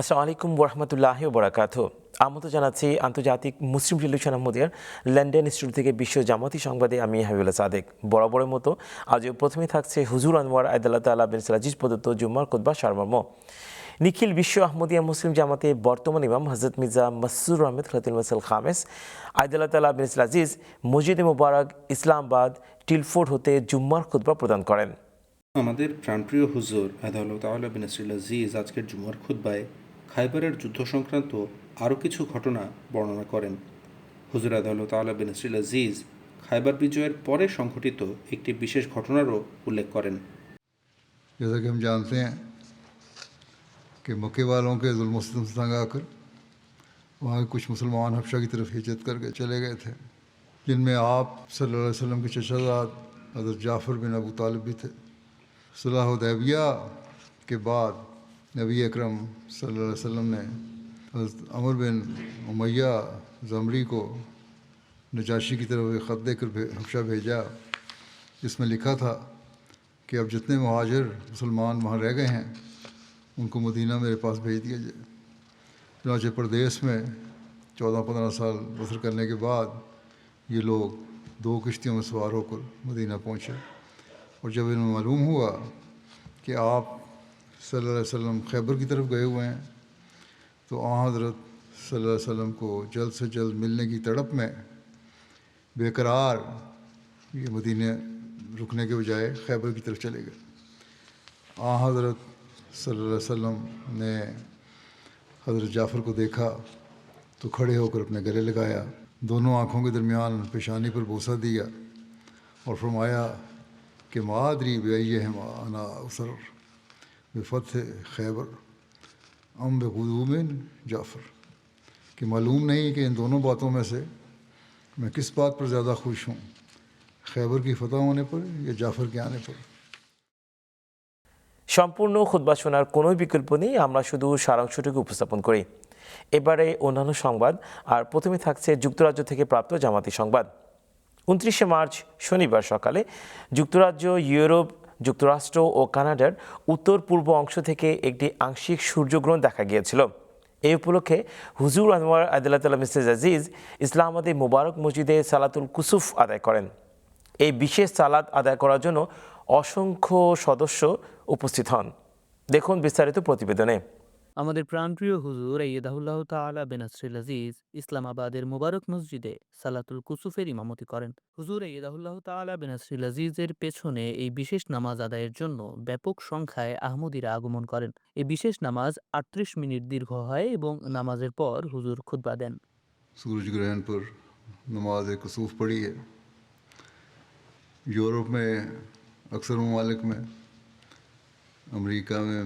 আসসালামু আলাইকুম ওরহমতুল্লাহ বরাকাত আমন্ত্রণ জানাচ্ছি, আন্তর্জাতিক মুসলিম টেলিভিশন আহমদিয়ার লন্ডন স্টুডিও থেকে বিশ্ব জামাতি সংবাদে আমি হাবিবুল্লাহ সাদেক। বরাবরের মতো আজও প্রথমে থাকছে হুজুর আনোয়ার আয়দাল্লাহ তাল্লাহ বিন সালাজিজ প্রদত্ত জুম্মার কোদবা সারমর্ম। নিখিল বিশ্ব আহমদিয়া মুসলিম জামাতে বর্তমান ইমাম হজরত মির্জা মসুর আহমেদ খতিল মাসাল খামেস আয়দাল্লাহ তাল্লাহ বিন সালাজিজ মসজিদ মুবারক ইসলামাবাদ টিলফোর্ড হতে জুম্মার খুতবা প্রদান করেন। আমাদের প্রাণপ্রিয় হুজুর আদালত তাওয়ালা বিন আজকের জুমার খুদ্বায় খাইবারের যুদ্ধ সংক্রান্ত আরও কিছু ঘটনা বর্ণনা করেন হুজুর আদালত তাওয়ালা বিন আসরিল আজিজ খাইবার বিজয়ের পরে সংঘটিত একটি বিশেষ ঘটনারও উল্লেখ করেন जैसा कि हम जानते हैं कि मक्के वालों के जुल्म सितम से तंग आकर वहाँ के कुछ मुसलमान हफ्शा की तरफ हिजरत करके चले गए थे जिनमें आप सल्लल्लाहु अलैहि वसल्लम के चचाजाद हज़रत जाफ़र बिन अबू तालिब भी थे सलाह दैबिया के बाद نبی اکرم صلی اللہ علیہ وسلم نے حضرت عمر بن امیہ زمری کو نجاشی کی طرف خط دے کر حبشہ بھیجا۔ جس میں لکھا تھا کہ اب جتنے مہاجر مسلمان وہاں رہ گئے ہیں، ان کو مدینہ میرے پاس بھیج دیا جائے۔ چنانچہ پردیس میں چودہ پندرہ سال بسر کرنے کے بعد یہ لوگ دو کشتیوں میں سوار ہو کر مدینہ پہنچے۔ اور جب انہیں معلوم ہوا کہ آپ صلی اللہ علیہ وسلم خیبر کی طرف گئے ہوئے ہیں، تو آ حضرت صلی اللہ علیہ وسلم کو جلد سے جلد ملنے کی تڑپ میں بے قرار یہ مدینہ رکنے کے بجائے خیبر کی طرف چلے گئے۔ آ حضرت صلی اللہ علیہ وسلم نے حضرت جعفر کو دیکھا تو کھڑے ہو کر اپنے گلے لگایا۔ دونوں آنکھوں کے درمیان پیشانی پر بوسہ دیا اور فرمایا کہ مادری بے یہ ہے انا اثر بفتح خیبر ام بقدوم جعفر کہ معلوم نہیں کہ ان دونوں باتوں میں سے میں کس بات پر زیادہ خوش ہوں خیبر کی فتح ہونے پر یا জাফর کے آنے پر সম্পূর্ণ খুদ্া শোনার কোনো বিকল্প নেই, আমরা শুধু সারাংশটিকে উপস্থাপন করি। এবারে অন্যান্য সংবাদ, আর প্রথমে থাকছে যুক্তরাজ্য থেকে প্রাপ্ত জামাতি সংবাদ। উনত্রিশে মার্চ শনিবার সকালে যুক্তরাজ্য, ইউরোপ যুক্তরাষ্ট্র ও কানাডার উত্তর পূর্ব অংশ থেকে একটি আংশিক সূর্যগ্রহণ দেখা গিয়েছিল। এই উপলক্ষে হুজুর আনোয়ার আদাল্লাহ মিসেজ আজিজ ইসলামাবাদে মোবারক মসজিদে সালাতুল কুসুফ আদায় করেন। এই বিশেষ সালাদ আদায় করার জন্য অসংখ্য সদস্য উপস্থিত হন। দেখুন বিস্তারিত প্রতিবেদনে। আমাদের প্রাণপ্রিয় হুজুর ইয়েদাহুল্লাহ তাআলা বেনাসরিল আজিজ ইসলামাবাদের মোবারক মসজিদে সালাতুল কুসুফের ইমামতি করেন হুজুর ইয়েদাহুল্লাহ তাআলা বেনাসরিল আজিজের পেছনে এই বিশেষ নামাজ আদায়ের জন্য ব্যাপক সংখ্যায় আহমদিরা আগমন করেন এই বিশেষ নামাজ আটত্রিশ মিনিট দীর্ঘ হয় এবং নামাজের পর হুজুর খুতবা দেন सूरज ग्रहण पर नमाज कसूफ पढ़ी है यूरोप में अक्सर ममालिक में अमेरिका में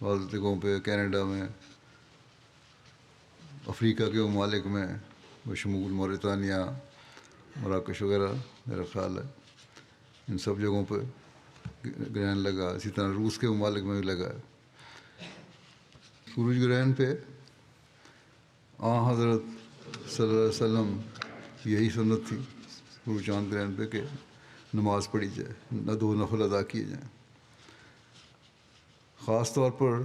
بعض جگہوں پہ کینیڈا میں، افریقہ کے ممالک میں بشمول موریتانیہ مراکش وغیرہ، میرا خیال ہے، ان سب جگہوں پہ گرہن لگا، اسی طرح روس کے ممالک میں بھی لگا ہے۔ سورج گرہن پہ آ حضرت صلی اللہ علیہ وسلم، یہی سنت تھی، سورج چاند گرہن پہ کہ نماز پڑھی جائے، نہ دو نفل ادا کیے جائیں۔ خاص طور پر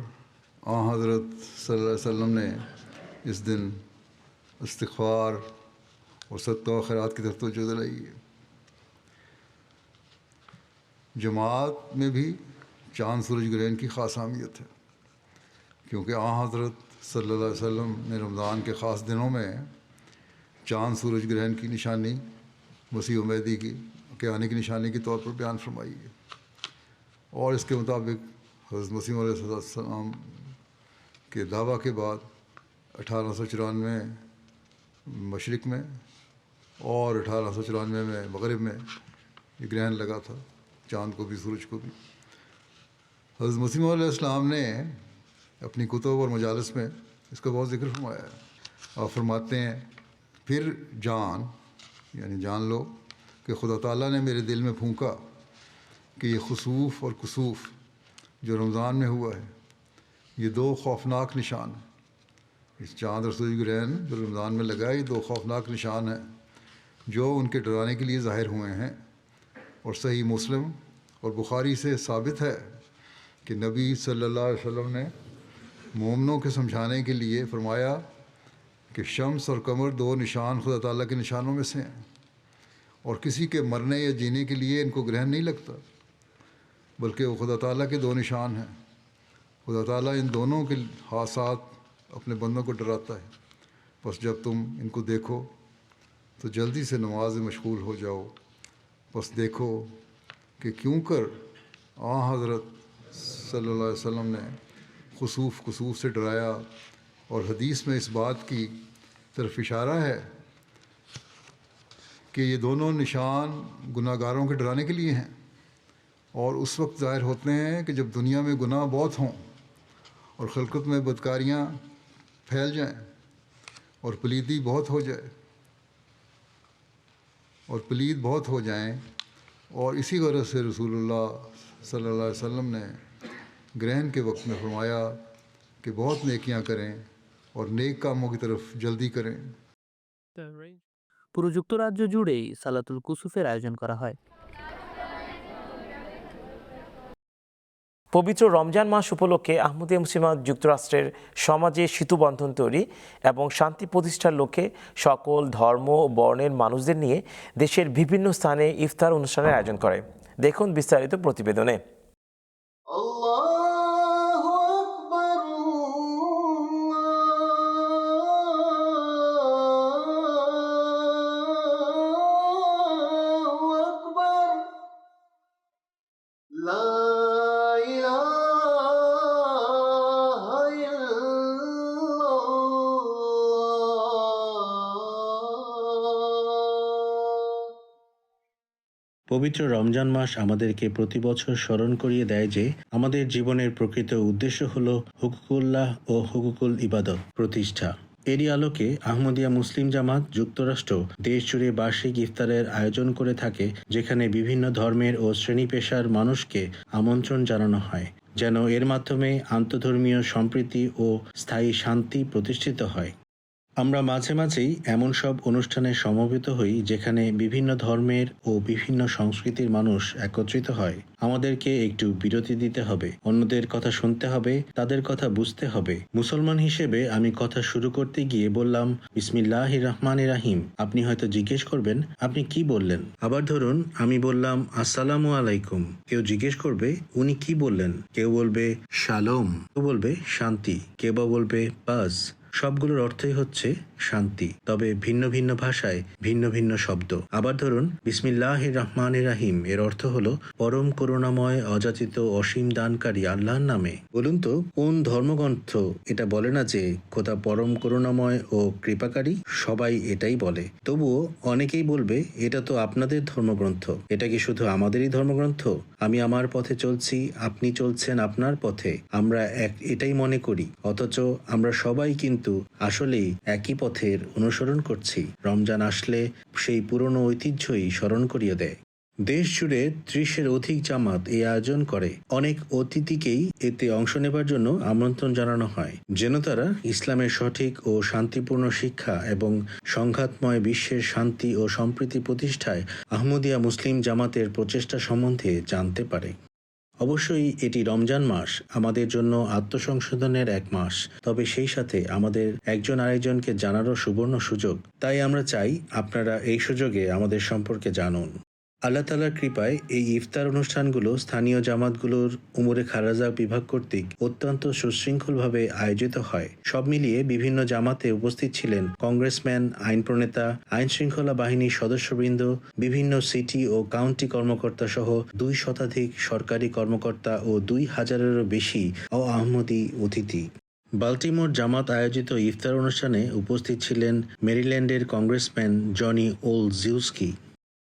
آ، حضرت صلی اللہ علیہ وسلم نے اس دن استغفار اور صدقہ و خیرات کی طرف توجہ دلائی ہے۔ جماعت میں بھی چاند سورج گرہن کی خاص اہمیت ہے، کیونکہ آ، حضرت صلی اللہ علیہ وسلم نے رمضان کے خاص دنوں میں چاند سورج گرہن کی نشانی وسیع عمیدی کی کے آنے کی نشانی کے طور پر بیان فرمائی ہے۔ اور اس کے مطابق حضرت مسیم علیہ السلام کے دعویٰ کے بعد اٹھارہ سو چورانوے مشرق میں اور اٹھارہ سو چورانوے میں مغرب میں یہ گرہن لگا تھا، چاند کو بھی، سورج کو بھی۔ حضرت مسیم علیہ السلام نے اپنی کتب اور مجالس میں اس کا بہت ذکر فرمایا ہے۔ اور فرماتے ہیں، پھر جان یعنی جان لو کہ خدا تعالیٰ نے میرے دل میں پھونکا کہ یہ خصوف اور کسوف جو رمضان میں ہوا ہے، یہ دو خوفناک نشان ہیں۔ اس چاند اور گرہن جو رمضان میں لگا ہے، یہ دو خوفناک نشان ہیں جو ان کے ڈرانے کے لیے ظاہر ہوئے ہیں۔ اور صحیح مسلم اور بخاری سے ثابت ہے کہ نبی صلی اللہ علیہ وسلم نے مومنوں کے سمجھانے کے لیے فرمایا کہ شمس اور کمر دو نشان خدا تعالیٰ کے نشانوں میں سے ہیں۔ اور کسی کے مرنے یا جینے کے لیے ان کو گرہن نہیں لگتا۔ بلکہ وہ خدا تعالیٰ کے دو نشان ہیں۔ خدا تعالیٰ ان دونوں کے حادثات اپنے بندوں کو ڈراتا ہے۔ بس جب تم ان کو دیکھو، تو جلدی سے نماز مشغول ہو جاؤ۔ بس دیکھو کہ کیوں کر آ حضرت صلی اللہ علیہ وسلم نے خصوف خصوف سے ڈرایا۔ اور حدیث میں اس بات کی طرف اشارہ ہے کہ یہ دونوں نشان گناہ گاروں کے ڈرانے کے لیے ہیں۔ اور اس وقت ظاہر ہوتے ہیں کہ جب دنیا میں گناہ بہت ہوں اور خلقت میں بدکاریاں پھیل جائیں اور پلیدی بہت ہو جائے اور پلید بہت ہو جائیں اور اسی غرض سے رسول اللہ صلی اللہ علیہ وسلم نے گرہن کے وقت میں فرمایا کہ بہت نیکیاں کریں اور نیک کاموں کی طرف جلدی کریں۔ পুরো راجیہ جڑے সালাতুল কুসুফের آیوجن کرا ہے۔ পবিত্র রমজান মাস উপলক্ষে আহমদিয়া মুসলিমা যুক্তরাষ্ট্রের সমাজে সেতুবন্ধন তৈরি এবং শান্তি প্রতিষ্ঠার লক্ষ্যে সকল ধর্ম বর্ণের মানুষদের নিয়ে দেশের বিভিন্ন স্থানে ইফতার অনুষ্ঠানের আয়োজন করে। দেখুন বিস্তারিত প্রতিবেদনে। পবিত্র রমজান মাস আমাদেরকে প্রতি বছর স্মরণ করিয়ে দেয় যে আমাদের জীবনের প্রকৃত উদ্দেশ্য হল হুকুকুল্লাহ ও হুকুকুল ইবাদত প্রতিষ্ঠা। এরই আলোকে আহমদিয়া মুসলিম জামাত যুক্তরাষ্ট্র দেশ জুড়ে বার্ষিক ইফতারের আয়োজন করে থাকে, যেখানে বিভিন্ন ধর্মের ও শ্রেণি পেশার মানুষকে আমন্ত্রণ জানানো হয়, যেন এর মাধ্যমে আন্তধর্মীয় সম্প্রীতি ও স্থায়ী শান্তি প্রতিষ্ঠিত হয়। আমরা মাঝে মাঝেই এমন সব অনুষ্ঠানে সমবেত হই যেখানে বিভিন্ন ধর্মের ও বিভিন্ন সংস্কৃতির মানুষ একত্রিত হয়। আমাদেরকে একটু বিরতি দিতে হবে, অন্যদের কথা শুনতে হবে, তাদের কথা বুঝতে হবে। মুসলমান হিসেবে আমি কথা শুরু করতে গিয়ে বললাম বিসমিল্লাহ রহমান রাহিম, আপনি হয়তো জিজ্ঞেস করবেন, আপনি কি বললেন? আবার ধরুন, আমি বললাম, আসসালামু আলাইকুম। কেউ জিজ্ঞেস করবে, উনি কি বললেন? কেউ বলবে, শালোম। কেউ বলবে, শান্তি। কেউ বা বলবে পাস সবগুলোর অর্থই হচ্ছে শান্তি, তবে ভিন্ন ভিন্ন ভাষায় ভিন্ন ভিন্ন শব্দ। আবার ধরুন বিসমিল্লাহ রহমান রাহিম, এর অর্থ হল পরম করুণাময়, অযাচিত, অসীম দানকারী আল্লাহর নামে। বলুন তো, কোন ধর্মগ্রন্থ এটা বলে না যে খোদা পরম করুণাময় ও কৃপাকারী? সবাই এটাই বলে। তবুও অনেকেই বলবে, এটা তো আপনাদের ধর্মগ্রন্থ। এটা কি শুধু আমাদেরই ধর্মগ্রন্থ? আমি আমার পথে চলছি, আপনি চলছেন আপনার পথে। আমরা এক এটাই মনে করি, অথচ আমরা সবাই কিন্তু আসলেই একই পথের অনুসরণ করছি। রমজান আসলে সেই পুরনো ঐতিহ্যই স্মরণ করিয়ে দেয়। দেশ জুড়ে ত্রিশের অধিক জামাত এই আয়োজন করে। অনেক অতিথিকেই এতে অংশ নেবার জন্য আমন্ত্রণ জানানো হয়, যেন তারা ইসলামের সঠিক ও শান্তিপূর্ণ শিক্ষা এবং সংঘাতময় বিশ্বের শান্তি ও সম্প্রীতি প্রতিষ্ঠায় আহমদিয়া মুসলিম জামাতের প্রচেষ্টা সম্বন্ধে জানতে পারে। অবশ্যই এটি রমজান মাস, আমাদের জন্য আত্মসংশোধনের এক মাস। তবে সেই সাথে আমাদের একজন আরেকজনকে জানারও সুবর্ণ সুযোগ। তাই আমরা চাই আপনারা এই সুযোগে আমাদের সম্পর্কে জানুন। আল্লাহ তালার কৃপায় এই ইফতার অনুষ্ঠানগুলো স্থানীয় জামাতগুলোর উমরে খারাজা বিভাগ কর্তৃক অত্যন্ত সুশৃঙ্খলভাবে আয়োজিত হয়। সব মিলিয়ে বিভিন্ন জামাতে উপস্থিত ছিলেন কংগ্রেসম্যান, আইন প্রণেতা আইন শৃঙ্খলা বাহিনীর সদস্যবৃন্দ, বিভিন্ন সিটি ও কাউন্টি কর্মকর্তা সহ দুই শতাধিক সরকারি কর্মকর্তা ও দুই হাজারেরও বেশি অ আহমদি অতিথি। বাল্টিমোর জামাত আয়োজিত ইফতার অনুষ্ঠানে উপস্থিত ছিলেন মেরিল্যান্ডের কংগ্রেসম্যান জনি ওল জিউস্কি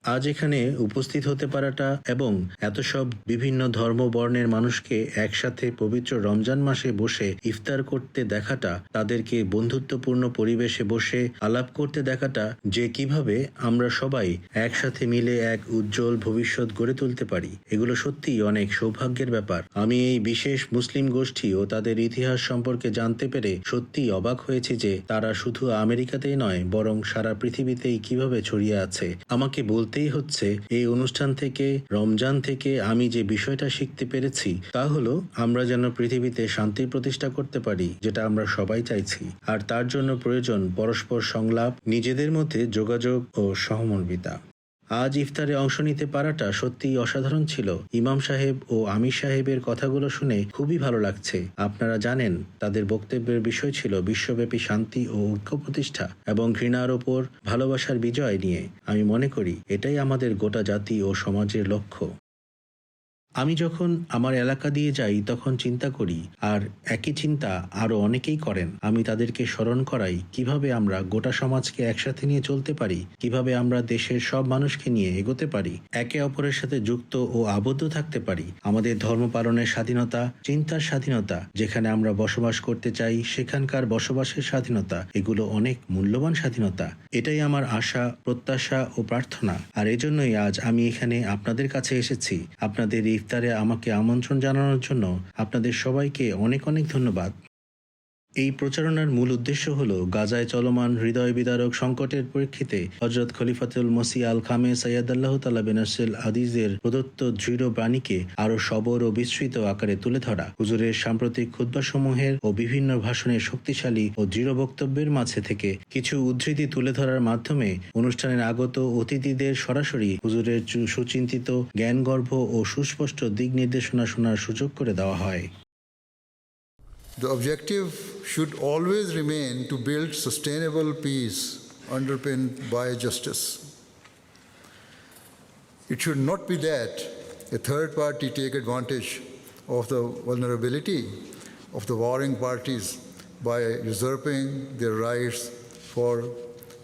আজ এখানে উপস্থিত হতে পারাটা এবং এত সব বিভিন্ন ধর্ম বর্ণের মানুষকে একসাথে পবিত্র রমজান মাসে বসে ইফতার করতে দেখাটা, তাদেরকে বন্ধুত্বপূর্ণ পরিবেশে বসে আলাপ করতে দেখাটা যে কীভাবে আমরা সবাই একসাথে মিলে এক উজ্জ্বল ভবিষ্যৎ গড়ে তুলতে পারি। এগুলো সত্যিই অনেক সৌভাগ্যের ব্যাপার। আমি এই বিশেষ মুসলিম গোষ্ঠী ও তাদের ইতিহাস সম্পর্কে জানতে পেরে সত্যিই অবাক হয়েছি যে তারা শুধু আমেরিকাতেই নয়, বরং সারা পৃথিবীতেই কীভাবে ছড়িয়ে আছে। আমাকে বলতে বলতেই হচ্ছে, এই অনুষ্ঠান থেকে, রমজান থেকে আমি যে বিষয়টা শিখতে পেরেছি, তা হলো আমরা যেন পৃথিবীতে শান্তি প্রতিষ্ঠা করতে পারি, যেটা আমরা সবাই চাইছি। আর তার জন্য প্রয়োজন পরস্পর সংলাপ, নিজেদের মধ্যে যোগাযোগ ও সহমর্মিতা। আজ ইফতারে অংশ নিতে পারাটা সত্যিই অসাধারণ ছিল। ইমাম সাহেব ও আমির সাহেবের কথাগুলো শুনে খুবই ভালো লাগছে। আপনারা জানেন, তাদের বক্তব্যের বিষয় ছিল বিশ্বব্যাপী শান্তি ও ঐক্য প্রতিষ্ঠা এবং ঘৃণার ওপর ভালোবাসার বিজয় নিয়ে। আমি মনে করি, এটাই আমাদের গোটা জাতি ও সমাজের লক্ষ্য। আমি যখন আমার এলাকা দিয়ে যাই, তখন চিন্তা করি, আর একই চিন্তা আরও অনেকেই করেন। আমি তাদেরকে স্মরণ করাই, কীভাবে আমরা গোটা সমাজকে একসাথে নিয়ে চলতে পারি, কীভাবে আমরা দেশের সব মানুষকে নিয়ে এগোতে পারি, একে অপরের সাথে যুক্ত ও আবদ্ধ থাকতে পারি। আমাদের ধর্ম পালনের স্বাধীনতা, চিন্তার স্বাধীনতা, যেখানে আমরা বসবাস করতে চাই, সেখানকার বসবাসের স্বাধীনতা, এগুলো অনেক মূল্যবান স্বাধীনতা। এটাই আমার আশা, প্রত্যাশা ও প্রার্থনা। আর এজন্যই আজ আমি এখানে আপনাদের কাছে এসেছি। আপনাদের এই ইফতারে আমাকে আমন্ত্রণ জানানোর জন্য আপনাদের সবাইকে অনেক অনেক ধন্যবাদ। এই প্রচারণার মূল উদ্দেশ্য হল গাজায় চলমান হৃদয় বিদারক সংকটের প্রেক্ষিতে হজরত খলিফাতুল মসি আল খামে সৈয়দ আল্লাহ তালা বেনাসেল আদিজের প্রদত্ত দৃঢ় বাণীকে আরও সবর ও বিস্তৃত আকারে তুলে ধরা। হুজুরের সাম্প্রতিক খুদ্বাসমূহের ও বিভিন্ন ভাষণের শক্তিশালী ও দৃঢ় বক্তব্যের মাঝে থেকে কিছু উদ্ধৃতি তুলে ধরার মাধ্যমে অনুষ্ঠানের আগত অতিথিদের সরাসরি হুজুরের সুচিন্তিত জ্ঞানগর্ভ ও সুস্পষ্ট দিক নির্দেশনা শোনার সুযোগ করে দেওয়া হয়। The objective should always remain to build sustainable peace underpinned by justice. It should not be that a third party take advantage of the vulnerability of the warring parties by usurping their rights for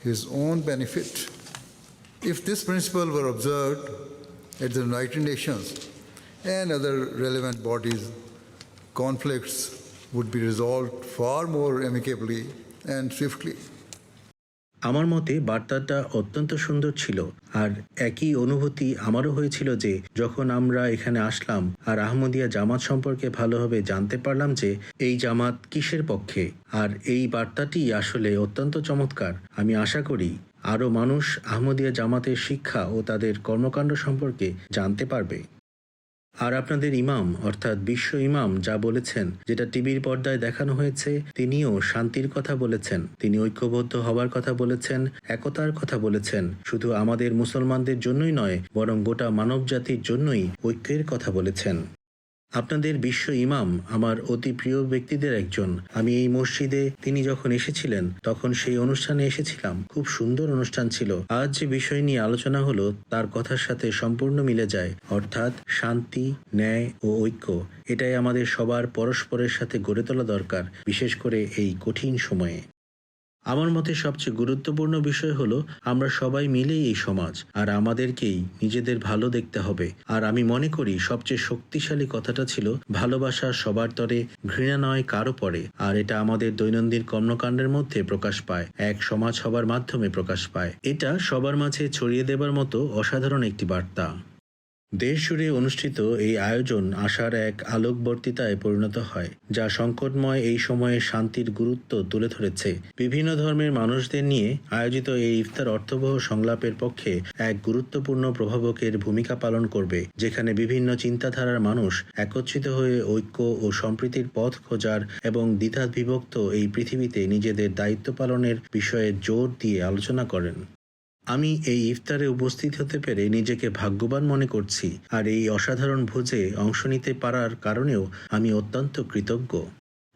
his own benefit. If this principle were observed at the United Nations and other relevant bodies, conflicts would be resolved far more amicably and swiftly. আমার মতে বার্তাটা অত্যন্ত সুন্দর ছিল, আর একই অনুভূতি আমারও হয়েছিল যে, যখন আমরা এখানে আসলাম আর আহমদিয়া জামাত সম্পর্কে ভালোভাবে জানতে পারলাম যে, এই জামাত কিসের পক্ষে? আর এই বার্তাটি আসলে অত্যন্ত চমৎকার। আমি আশা করি আরও মানুষ আহমদিয়া জামাতের শিক্ষা ও তাদের কর্মকাণ্ড সম্পর্কে জানতে পারবে। আর আপনাদের ইমাম, অর্থাৎ বিশ্ব ইমাম, যা বলেছেন, যেটা টিভির পর্দায় দেখানো হয়েছে, তিনিও শান্তির কথা বলেছেন। তিনি ঐক্যবদ্ধ হবার কথা বলেছেন, একতার কথা বলেছেন। শুধু আমাদের মুসলমানদের জন্যই নয়, বরং গোটা মানব জাতির জন্যই ঐক্যের কথা বলেছেন। আপনাদের বিশ্ব ইমাম আমার অতি প্রিয় ব্যক্তিদের একজন। আমি এই মসজিদে তিনি যখন এসেছিলেন, তখন সেই অনুষ্ঠানে এসেছিলাম। খুব সুন্দর অনুষ্ঠান ছিল। আজ যে বিষয় নিয়ে আলোচনা হলো, তার কথার সাথে সম্পূর্ণ মিলে যায়। অর্থাৎ শান্তি, ন্যায় ও ঐক্য, এটাই আমাদের সবার পরস্পরের সাথে গড়ে তোলা দরকার, বিশেষ করে এই কঠিন সময়ে। আমার মতে সবচেয়ে গুরুত্বপূর্ণ বিষয় হলো, আমরা সবাই মিলেই এই সমাজ, আর আমাদেরকেই নিজেদের ভালো দেখতে হবে। আর আমি মনে করি, সবচেয়ে শক্তিশালী কথাটা ছিল, ভালোবাসা সবার তরে, ঘৃণা নয় কারও পরে। আর এটা আমাদের দৈনন্দিন কর্মকাণ্ডের মধ্যে প্রকাশ পায়, এক সমাজ হবার মাধ্যমে প্রকাশ পায়। এটা সবার মাঝে ছড়িয়ে দেবার মতো অসাধারণ একটি বার্তা। দেশ জুড়ে অনুষ্ঠিত এই আয়োজন আশার এক আলোকবর্তিতায় পরিণত হয়, যা সংকটময় এই সময়ে শান্তির গুরুত্ব তুলে ধরেছে। বিভিন্ন ধর্মের মানুষদের নিয়ে আয়োজিত এই ইফতার অর্থবহ সংলাপের পক্ষে এক গুরুত্বপূর্ণ প্রভাবকের ভূমিকা পালন করবে, যেখানে বিভিন্ন চিন্তাধারার মানুষ একত্রিত হয়ে ঐক্য ও সম্প্রীতির পথ খোঁজার এবং দ্বিধা বিভক্ত এই পৃথিবীতে নিজেদের দায়িত্ব পালনের বিষয়ে জোর দিয়ে আলোচনা করেন। আমি এই ইফতারে উপস্থিত হতে পেরে নিজেকে ভাগ্যবান মনে করছি, আর এই অসাধারণ ভোজে অংশ নিতে পারার কারণেও আমি অত্যন্ত কৃতজ্ঞ।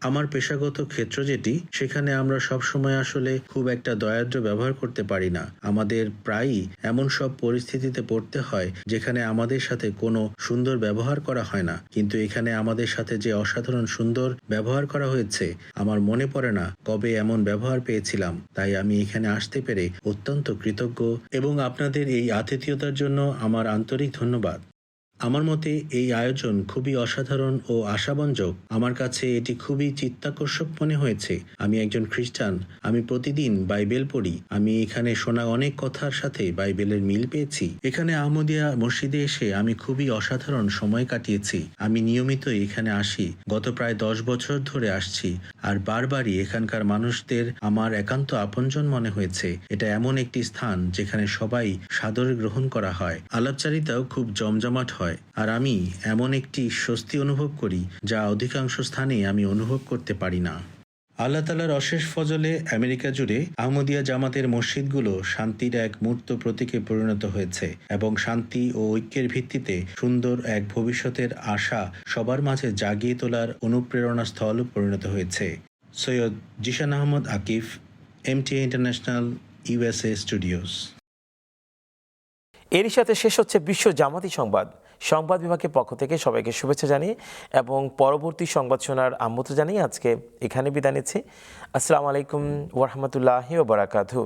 আমার পেশাগত ক্ষেত্র যেটি, সেখানে আমরা সব সময় আসলে খুব একটা দয়াদ্র ব্যবহার করতে পারি না। আমাদের প্রায়ই এমন সব পরিস্থিতিতে পড়তে হয়, যেখানে আমাদের সাথে কোনো সুন্দর ব্যবহার করা হয় না। কিন্তু এখানে আমাদের সাথে যে অসাধারণ সুন্দর ব্যবহার করা হয়েছে, আমার মনে পড়ে না কবে এমন ব্যবহার পেয়েছিলাম। তাই আমি এখানে আসতে পেরে অত্যন্ত কৃতজ্ঞ এবং আপনাদের এই আতিথেয়তার জন্য আমার আন্তরিক ধন্যবাদ। আমার মতে এই আয়োজন খুবই অসাধারণ ও আশাবঞ্জক আমার কাছে এটি খুবই চিত্তাকর্ষক মনে হয়েছে। আমি একজন খ্রিস্টান, আমি প্রতিদিন বাইবেল পড়ি, আমি এখানে শোনা অনেক কথার সাথে বাইবেলের মিল পেয়েছি। এখানে আহমদিয়া মসজিদে এসে আমি খুবই অসাধারণ সময় কাটিয়েছি। আমি নিয়মিত এখানে আসি, গত প্রায় দশ বছর ধরে আসছি আর বারবারই এখানকার মানুষদের আমার একান্ত আপনজন মনে হয়েছে। এটা এমন একটি স্থান যেখানে সবাই সাদরে গ্রহণ করা হয়। আলাপচারিতাও খুব জমজমাট হয়। আর আমি এমন একটি স্বস্তি অনুভব করি, যা অধিকাংশ স্থানে আমি অনুভব করতে পারি না। আল্লাহ তালার অশেষ ফজলে আমেরিকা জুড়ে আহমদিয়া জামাতের মসজিদগুলো শান্তির এক মূর্ত প্রতীকে পরিণত হয়েছে এবং শান্তি ও ঐক্যের ভিত্তিতে সুন্দর এক ভবিষ্যতের আশা সবার মাঝে জাগিয়ে তোলার অনুপ্রেরণা স্থল পরিণত হয়েছে। Syed Zishan Ahmad Akif MTA international USA studios এরই সাথে শেষ হচ্ছে বিশ্ব জামাতি সংবাদ। সংবাদ বিভাগের পক্ষ থেকে সবাইকে শুভেচ্ছা জানিয়ে এবং পরবর্তী সংবাদ শোনার আমন্ত্রণ জানিয়ে আজকে এখানে বিদায় নিচ্ছি। আসসালামু আলাইকুম ওরহামতুল্লাহি ওবরাকাতু